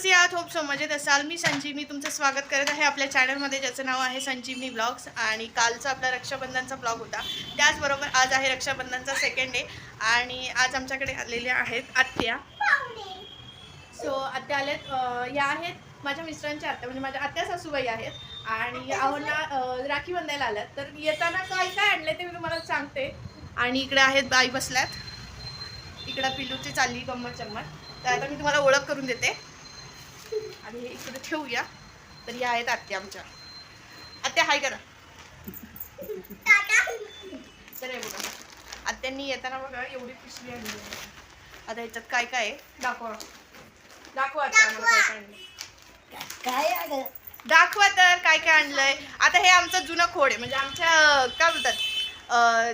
कसे आहात hope so मजेत असाल मी संजीवनी तुमचं स्वागत करत आहे आपल्या चॅनलमध्ये ज्याचं नाव आहे संजीवनी ब्लॉग्स आणि कालचा आपला रक्षाबंधनचा ब्लॉग होता. त्याचबरोबर आज आहे रक्षाबंधनचा सेकंड डे आणि आज आमच्याकडे आलेल्या आहेत आत्या. सो आत्या आलेत. अं, या आहेत माझ्या मिस्टरांच्या आत्या. म्हणजे माझ्या आत्या सासूबाई आहेत. आणि आवडला राखी बांधायला आल्यात. तर येताना काय काय आणले ते मी तुम्हाला सांगते. आणि इकडे आहेत बाई बसल्यात. इकडं पिल्लूची चालली गंमत चम्मत तर आता मी तुम्हाला ओळख करून देते. आणि हे इकडे ठेवूया. तर या आहेत आत्या आमच्या. आत्या हाय करा. तर हे बघा. आत्यांनी येताना बघा एवढी पिशवी आणली आहे. आता ह्याच्यात काय काय आहे? दाखवा. दाखवा आम्हाला काय काय आणलंय. काय अगं दाखवा तर काय काय आणलंय. आता हे आमचं जुनं खोड आहे. म्हणजे आमच्या अं, काय बोलतात? अं,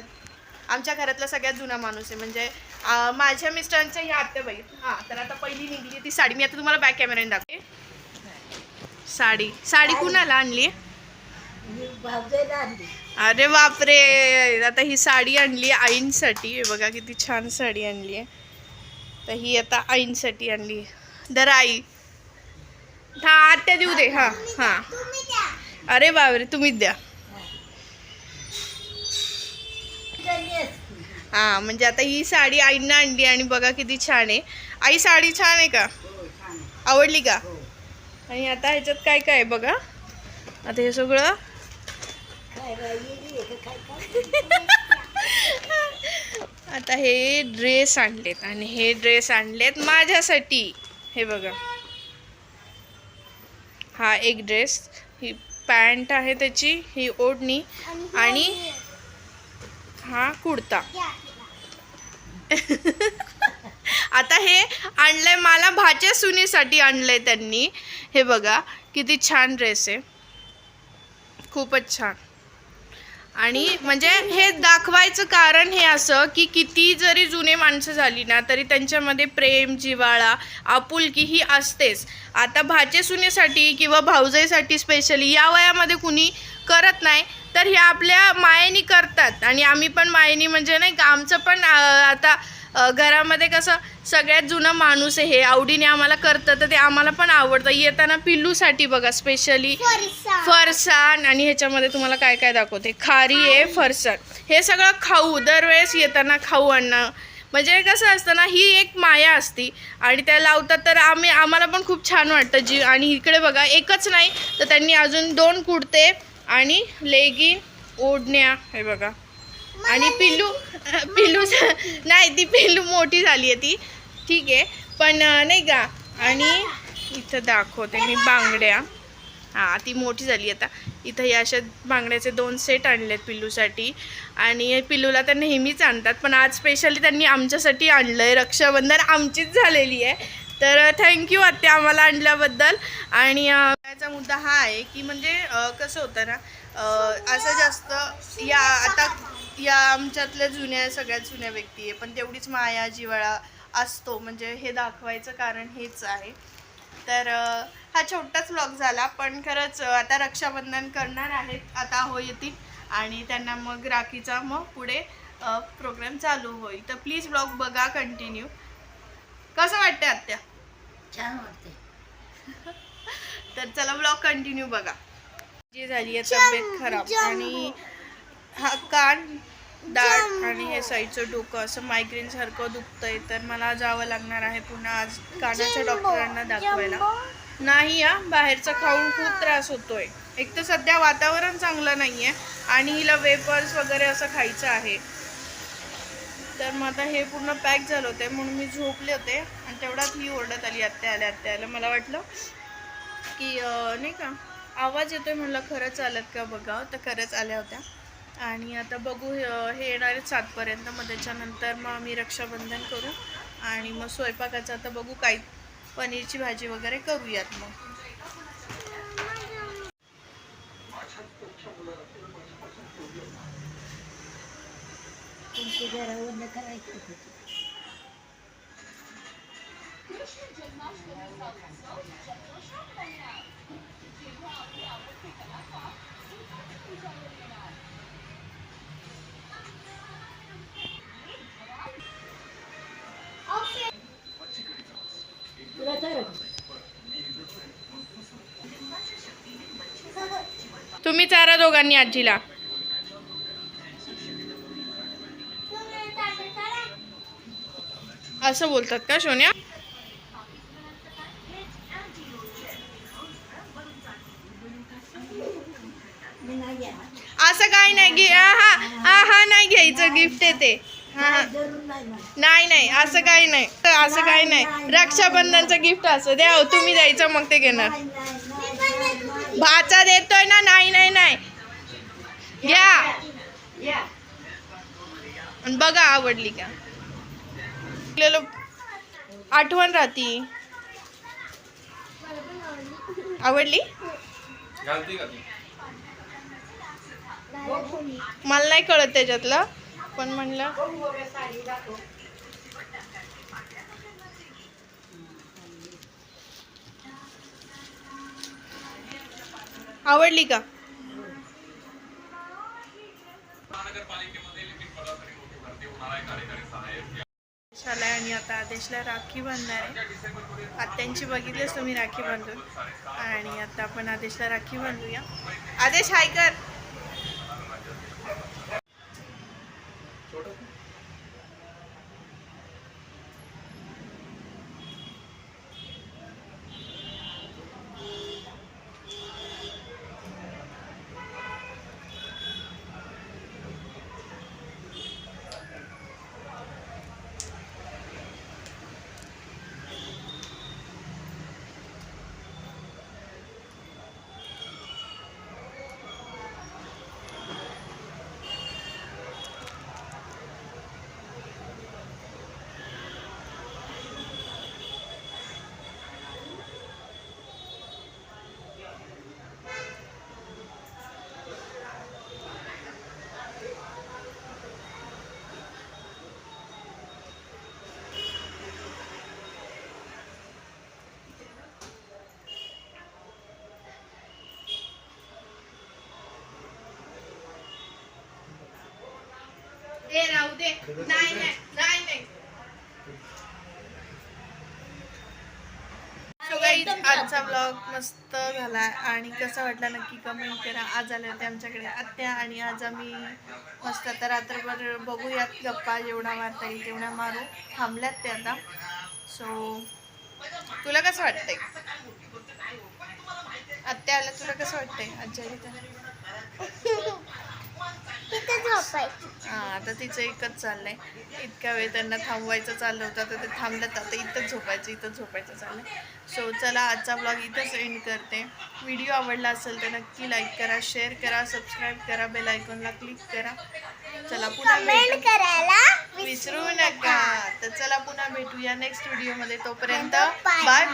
आमच्या घरातला सगळ्यात जुना माणूस आहे. म्हणजे अं, माझ्या मिस्टरांच्या ह्या आत्याबाई हा तर आता पहिली निघली ती साडी. मी आता तुम्हाला बॅक कॅमेऱ्याने दाखवते. साडी. साडी कुणाला आणली? अरे बापरे. आता ही साडी आणली आईंसाठी. बघा किती छान साडी आणली आहे. तर ही आता आईंसाठी आणली दर आई. हा आत्या देऊ दे. हा हां. अरे बापरे तुम्हीच द्या. हां हा म्हणजे आता ही साडी आईंना आणली आणि बघा किती छान आहे. आई साडी छान आहे का? आवडली का? हो. आणि आता ह्याच्यात काय काय आहे बघा? आता हे सगळं? आता हे ड्रेस आणलेत आणि हे ड्रेस आणलेत माझ्यासाठी. हे बघा. हा एक ड्रेस. ही पॅन्ट आहे त्याची ही ओढणी आणि हा कुर्ता आता हे आणलंय मला भाच्या सुनीसाठी आणलंय त्यांनी. हे बघा किती छान ड्रेस आहे. खूपच छान. आणि म्हणजे हे दाखवायचं कारण हे असं की किती जरी जुने माणसं झाली ना तरी त्यांच्यामध्ये प्रेम जिव्हाळा आपुलकी ही असतेच. आता भाचे सुनेसाठी किंवा भाऊजाईसाठी स्पेशली या वयामध्ये कुणी करत नाही तर ह्या आपल्या मायेनी करतात. आणि आम्ही पण मायेनी म्हणजे नाही का आमचं पण आता घरामध्ये कसं सगळ्यात जुनं माणूस आहे हे. आवडीने आम्हाला करतं तर ते आम्हाला पण आवडतं. येताना पिल्लूसाठी बघा स्पेशली फरसाण. आणि ह्याच्यामध्ये तुम्हाला काय काय दाखवते? खारी आहे फरसाण. हे सगळं खाऊ दरवेळेस येताना खाऊ आणणं. म्हणजे कसं असतं ना ही एक माया असती. आणि त्या लावतात तर आम्ही आम्हाला पण खूप छान वाटतं जी आणि इकडे बघा एकच नाही तर त्यांनी अजून दोन कुर्ते आणि लेगिन ओढण्या. हे बघा. आणि पिल्लू पिल्लू नाही ती पिल्लू मोठी झाली आहे ती. ठीक आहे. पण नाही का? आणि इथं दाखवते मी बांगड्या. हां ती मोठी झाली आता. इथं या अशा बांगड्याचे दोन सेट आणलेत पिल्लूसाठी. आणि पिल्लूला तर नेहमीच आणतात पण आज स्पेशली त्यांनी आमच्यासाठी आणलं आहे रक्षाबंधन. आमचीच झालेली आहे. तर थँक्यू आत्या आम्हाला आणल्याबद्दल. आणि याचा मुद्दा हा आहे की म्हणजे कसं होतं ना असं जास्त या आता या आमच्यातल्या जुन्या सगळ्यात जुन्या व्यक्ती आहे. पण तेवढीच माया जिव्हाळा असतो. म्हणजे हे दाखवायचं कारण हेच आहे. तर हा छोटाच व्लॉग झाला. पण खरंच आता रक्षाबंधन करणार आहेत. आता हो येतील. आणि त्यांना मग राखीचा मग पुढे प्रोग्राम चालू होईल. तर प्लीज ब्लॉग बघा कंटिन्यू कसं वाटतं आत्या? छान वाटते तर चला ब्लॉग कंटिन्यू बघा. जी झाली आहे तब्येत खराब. आणि हा कान दाढ आणि हे साईडचं डोकं असं मायग्रेन सारखं दुखतंय. तर मला जावं लागणार आहे पुन्हा आज कानाच्या डॉक्टरांना दाखवायला. नाही हा बाहेरचं खाऊन खूप त्रास होतोय. एक तर सध्या वातावरण चांगलं नाहीये आणि हिला वेपर्स वगैरे असं खायचं आहे. तर मग आता हे पूर्ण पॅक झालं होते म्हणून मी झोपले होते आणि तेवढ्यात ही ओरडत आली आत्या आल्या आत्या आल्या. मला वाटलं की नाही का आवाज येतोय म्हणलं खरंच आल्यात का बघा. तर खरंच आल्या होत्या. आणि आता बघू हे येणार आहेत सातपर्यंत मग त्याच्यानंतर मग आम्ही रक्षाबंधन करू. आणि मग स्वयंपाकाचं आता बघू काही पनीरची भाजी वगैरे करूयात मग. तुमच्या तुम्ही चारा दोघांनी आजीला. असं बोलतात का सोन्या? असं काही नाही घे हा हा हा नाही घ्यायचं गिफ्ट येते. नाही नाही असं काही नाही तर असं काही नाही. रक्षाबंधनचं गिफ्ट असं द्या तुम्ही द्यायचं मग ते घेणार. भाचा देतोय ना? नाही नाही नाही. घ्या. बघा आवडली का? आठवण राहती. आवडली? मला नाही कळत त्याच्यातलं पण म्हणलं. आवडली का? शाला आणि आता आदेशला राखी बांधणार आहे. आत्यांची बघितलीच तुम्ही राखी बांधून. आणि आता आपण आदेशला राखी बांधूया. आदेश हाय कर. दे. नाही नाही नाही आजचा ब्लॉग मस्त झाला आणि कसा वाटला नक्की कमेंट करा. आज आले होते आमच्याकडे आत्या आणि आज आम्ही मस्त आता रात्रभर बघूयात. गप्पा जेवढा मारता येईल तेवढा मारू. थांबल्यात ते आता. सो तुला कसं वाटतंय? आत्या आल्या तुला कसं वाटतंय? आजी हा आता तिचं एकच चाललंय. इतका वेळ त्यांना थांबवायचं चाललं होतं आता ते थांबल्यात आता इथंच झोपायचं इथंच झोपायचं चाललंय. सो चला आजचा ब्लॉग इथंच एंड करते. व्हिडिओ आवडला असेल तर नक्की लाईक करा शेअर करा सबस्क्राईब करा बेल आयकॉनला क्लिक करा. चला पुन्हा भेटू. करायला विसरू नका. तर चला पुन्हा भेटूया नेक्स्ट व्हिडिओमध्ये तोपर्यंत बाय बाय